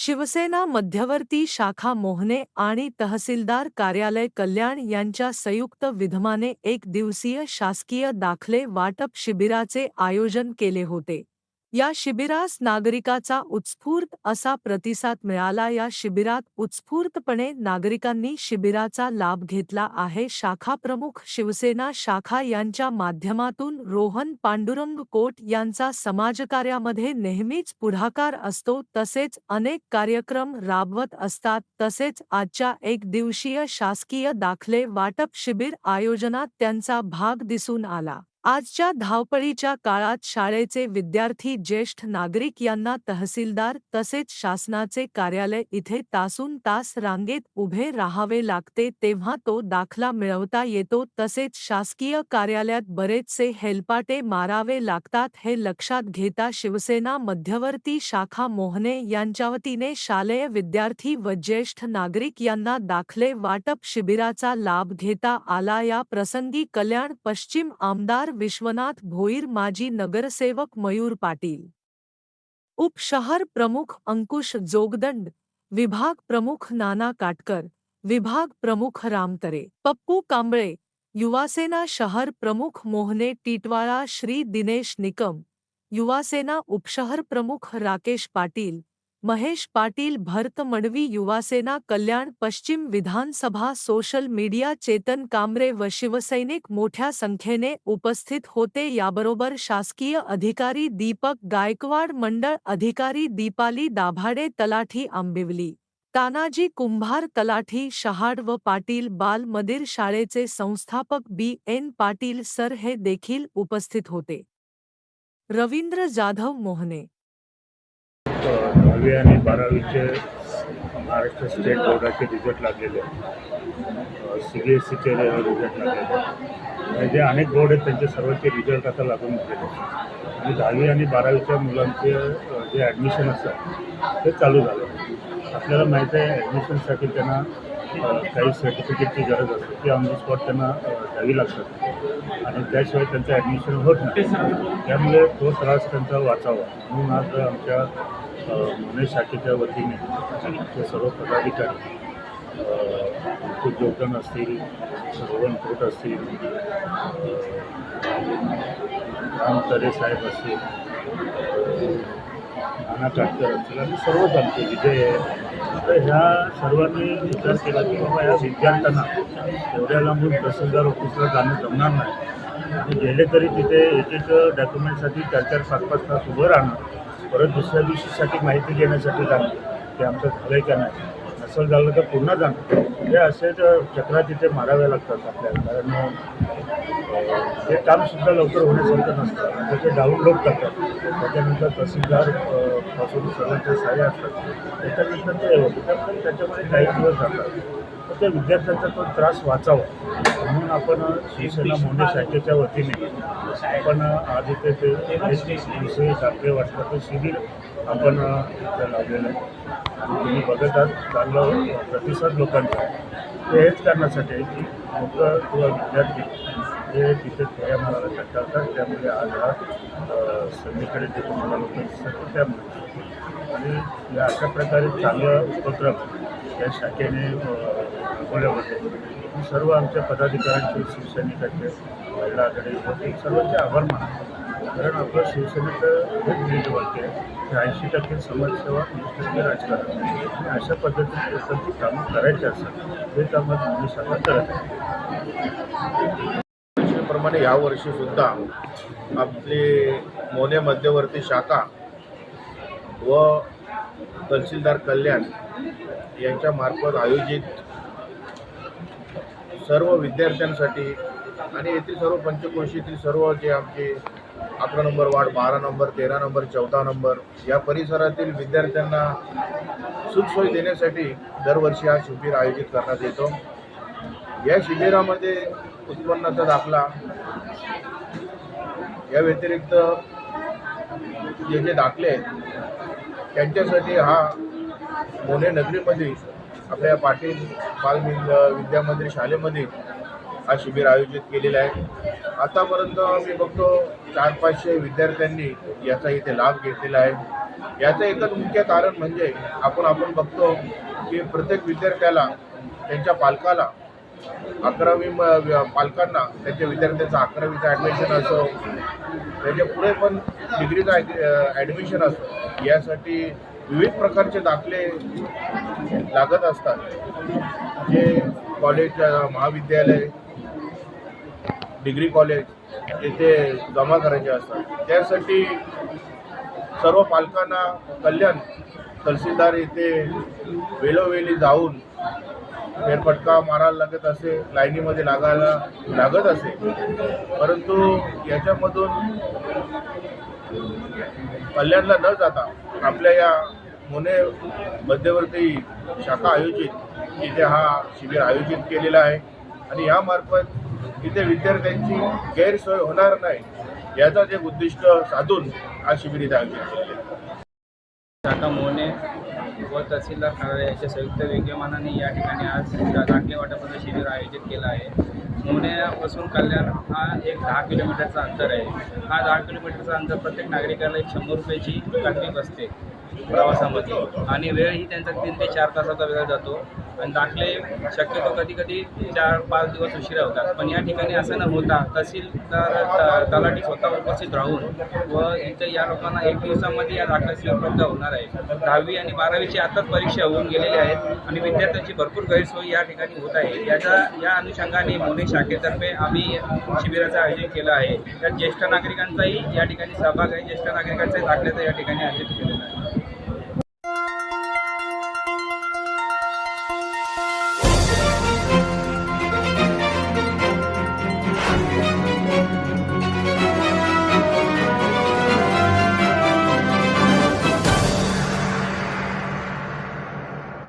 शिवसेना मध्यवर्ती शाखा मोहने आणि तहसीलदार कार्यालय कल्याण यांच्या संयुक्त विधमाने एक दिवसीय शासकीय दाखले वाटप शिबिराचे आयोजन केले होते. या शिबिरास नागरिकाचा उत्स्फूर्त असा प्रतिसाद मिळाला. या शिबिरात उत्स्फूर्तपणे नागरिकांनी शिबिराचा लाभ घेतला आहे. शाखा प्रमुख शिवसेना शाखा यांच्या माध्यमातून रोहन पांडुरंग कोट यांचा समाजकार्यामध्ये नेहमीच पुढाकार असतो. तसेच अनेक कार्यक्रम राबवत असतात. तसेच आजच्या एक दिवसीय शासकीय दाखले वाटप शिबिर आयोजनात त्यांचा भाग दिसून आला. आजच्या धावपळीच्या काळात शाळेचे विद्यार्थी ज्येष्ठ नागरिक यांना तहसीलदार तसेच शासनाचे कार्यालय इथे तासून तास रांगेत उभे राहावे लागते तेव्हा तो दाखला मिळवता येतो. तसेच शासकीय कार्यालयात बरेचसे हेलपाटे मारावे लागतात हे लक्षात घेता शिवसेना मध्यवर्ती शाखा मोहने यांच्या वतीने शालेय विद्यार्थी व ज्येष्ठ नागरिक यांना दाखले वाटप शिबिराचा लाभ घेता आला. या प्रसंगी कल्याण पश्चिम आमदार विश्वनाथ भोईर माजी नगरसेवक मयूर पाटील. उपशहर प्रमुख अंकुश जोगदंड, विभाग प्रमुख नाना काटकर, विभाग प्रमुख रामतरे, पप्पू कांबळे, युवासेना शहर प्रमुख मोहने टिटवाळा, श्री दिनेश निकम, युवासेना उपशहर प्रमुख राकेश पाटील महेश पाटील भरत मडवी युवासेना कल्याण पश्चिम विधानसभा सोशल मीडिया चेतन कांबरे व शिवसैनिक मोठ्या संख्येने उपस्थित होते. याबरोबर शासकीय अधिकारी दीपक गायकवाड मंडळ अधिकारी दीपाली दाभाडे तलाठी आंबिवली तानाजी कुंभार तलाठी शहाड व पाटील बाल मदिर शाळेचे संस्थापक बी. एन. पाटील सर हे देखील उपस्थित होते. रवींद्र जाधव मोहने. दहावी आणि बारावीचे महाराष्ट्र स्टेट बोर्डाचे रिझल्ट लागलेले. सी बी एस सीचे रिझल्ट लागलेले. जे अनेक बोर्ड आहेत त्यांचे सर्वांचे रिझल्ट आता लागून गेलेले. आणि दहावी आणि बारावीच्या मुलांचे जे ॲडमिशन असतात ते चालू झाले. आपल्याला माहीत आहे ॲडमिशनसाठी त्यांना काही सर्टिफिकेटची गरज असते. ती ऑन द स्पॉट त्यांना द्यावी लागतात. आणि त्याशिवाय त्यांचं ॲडमिशन होत नाही. त्यामुळे तो त्रास त्यांचा वाचावा. म्हणून आज आमच्या पुणे शाखेच्या वतीने आमचे सर्व पदाधिकारी खूप योगदान असतील रोहन कोट असतील राम तरे साहेब असतील नाना काटकर असतील आणि सर्वच आमचे विजय आहे. तर ह्या सर्वांनी विचार केला की बाबा या विद्यार्थ्यांना एवढ्या लांबून तहसीलदार ऑफिसला जाणं जमणार नाही. आणि गेले तरी तिथे एक एक डॉक्युमेंटसाठी चार चार पाच पाच तास उभं राहणं परत दुसऱ्या दिवशीसाठी माहिती घेण्यासाठी जाणं ते आमचं झालं का नाही? नसल झालं तर पुन्हा जाणं. हे असेच चक्रा तिथे माराव्या लागतात आपल्याला. कारण ते हे कामसुद्धा लवकर होण्यासारखं नसतं. त्याचे डाऊनलोड करतात. त्याच्यानंतर तहसीलदारपासून सर्वांच्या सहाय्य असतात. त्याच्यानंतर ते त्याच्यामध्ये काही दिवस जातात. तर त्या विद्यार्थ्यांचा तो त्रास वाचावा. म्हणून आपण शिवसेना मोंडे शाखेच्या वतीने आपण आज इथे ते एक विषयी दाखले वाटपाचं शिबिर आपण इथं लावलेलं आहे. आणि तुम्ही बघत आहात चांगलं प्रतिसाद लोकांचा. ते हेच करण्यासाठी आहे की लोकं किंवा विद्यार्थी हे तिथे थोड्या मनाला कंटाळतात त्यामुळे आज हा सगळीकडे जे तुम्हाला लोक दिसतात त्यामुळे. आणि या अशा प्रकारे चांगलं उपक्रम या शाखेने अ, होते मी सर्व आमच्या पदाधिकाऱ्यांचे शिवसैनिकांचे महिला आघाडी होते सर्वांचे आभार मानतो. कारण आपलं शिवसेनेचं हेच नीट वाक्य आहे. की ऐंशी टक्के समाजसेवा वीस टक्के राजकारण आणि अशा पद्धतीने लोकांची कामं करायची असतात हे कामं मी शाखा करत आहे. प्रमाणे यावर्षी सुद्धा आपली मोने मध्यवर्ती शाखा व तहसीलदार कल्याण यांच्या मार्फत आयोजित सर्व विद्यार्थ्यांसाठी आणि येथील सर्व पंचकोशीतील सर्व जे आमचे अकरा नंबर वार्ड बारा नंबर तेरा नंबर चौदा नंबर या परिसरातील विद्यार्थ्यांना सुखसोयी देण्यासाठी दरवर्षी हा शिबिर आयोजित करण्यात येतो. या शिबिरामध्ये उत्पन्नाचा दाखला या व्यतिरिक्त जे जे दाखले आहेत त्यांच्यासाठी हा पुणे नगरीमध्ये आपल्या पाटील बाल विद्यामंदिर विद्या शाळेमध्ये हा शिबिर आयोजित केलेला आहे. आतापर्यंत मी बघतो चार पाचशे विद्यार्थ्यांनी याचा इथे लाभ घेतलेला आहे. याचं एकच मुख्य कारण म्हणजे आपण आपण बघतो की प्रत्येक विद्यार्थ्याला त्यांच्या पालकाला अकरावी म- पालकांना त्यांच्या विद्यार्थ्यांचं अकरावीचं ॲडमिशन असो त्याच्या पुढे पण डिग्रीचं ॲडमिशन असो यासाठी विविध प्रकारचे दाखले लागत असतात. जे कॉलेज महाविद्यालय डिग्री कॉलेज येथे जमा करायचे असतात. त्यासाठी सर्व पालकांना कल्याण तहसीलदार येथे वेळोवेळी जाऊन फेरफटका मारायला लागत असे लाईनीमध्ये लागायला लागत असे. परंतु याच्यामधून कल्याणला न जाता आपल्या या मोने मध्यवर्ती शाखा आयोजित इथे हा शिबिर आयोजित केलेला आहे. आणि यामार्फत इथे विद्यार्थ्यांची गैरसोय होणार नाही याचा जे उद्दिष्ट साधून हा शिबिर इथे आयोजित केलेला आहे. शाखा मोहने व तहसीलदार कार्यालय यांच्या संयुक्त विद्यमानाने या ठिकाणी आज दाखले वाटपाचं शिबिर आयोजित केलं आहे. मोहण्यापासून कल्याण हा एक दहा किलोमीटरचा अंतर आहे. हा दहा किलोमीटरचा अंतर प्रत्येक नागरिकाला एक शंभर रुपयाची काढणी बसते. प्रवासामध्ये. आणि वेळ ही त्यांचा तीन ते चार तासाचा वेळ जातो. आणि दाखले शक्यतो कधी कधी चार पाच दिवस उशिरा होतात. पण या ठिकाणी असं न होता तहसीलदार तलाठी स्वतः उपस्थित राहून व इथे या लोकांना एक दिवसामध्ये या दाखल्याची उपलब्ध होणार आहे. दहावी आणि बारावीची आताच परीक्षा होऊन गेलेली आहेत आणि विद्यार्थ्यांची भरपूर गैरसोय या ठिकाणी होत आहे. याचा या अनुषंगाने मोने शाखेतर्फे आम्ही शिबिराचं आयोजन केलं आहे. त्यात ज्येष्ठ नागरिकांचाही या ठिकाणी सहभाग आहे. ज्येष्ठ नागरिकांचाही दाखल्याचं या ठिकाणी आयोजित केलेलं आहे.